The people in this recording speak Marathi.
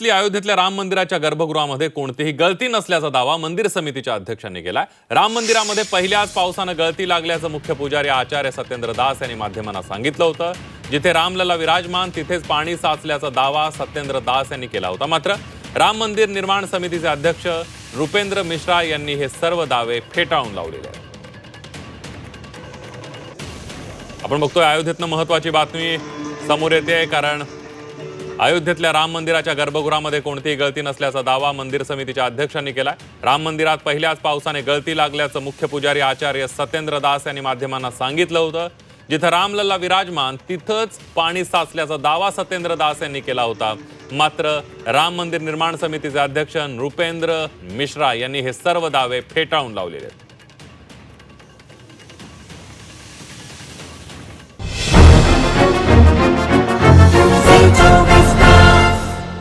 अयोध्येतल्या राम मंदिराच्या गर्भगृहामध्ये कोणतीही गळती नसल्याचा दावा मंदिर समितीच्या अध्यक्षांनी केलाय. राम मंदिरामध्ये पहिल्याच पावसानं गळती लागल्याचं मुख्य पुजारी आचार्य सत्येंद्र दास यांनी माध्यमांना सांगितलं होतं. जिथे रामलला विराजमान तिथेच पाणी साचल्याचा दावा सत्येंद्र दास यांनी केला होता. मात्र राम मंदिर निर्माण समितीचे अध्यक्ष रुपेंद्र मिश्रा यांनी हे सर्व दावे फेटाळून लावलेले आहेत. आपण बघतोय अयोध्येतनं महत्वाची बातमी समोर येते कारण अयोध्येतल्या राम मंदिराच्या गर्भगृहामध्ये कोणतीही गळती नसल्याचा दावा मंदिर समितीच्या अध्यक्षांनी केलाय. राम मंदिरात पहिल्याच पावसाने गळती लागल्याचं मुख्य पुजारी आचार्य सत्येंद्र दास यांनी माध्यमांना सांगितलं होतं. जिथं रामलल्ला विराजमान तिथंच पाणी साचल्याचा दावा सत्येंद्र दास यांनी केला होता. मात्र राम मंदिर निर्माण समितीचे अध्यक्ष नृपेंद्र मिश्रा यांनी हे सर्व दावे फेटाळून लावलेले आहेत.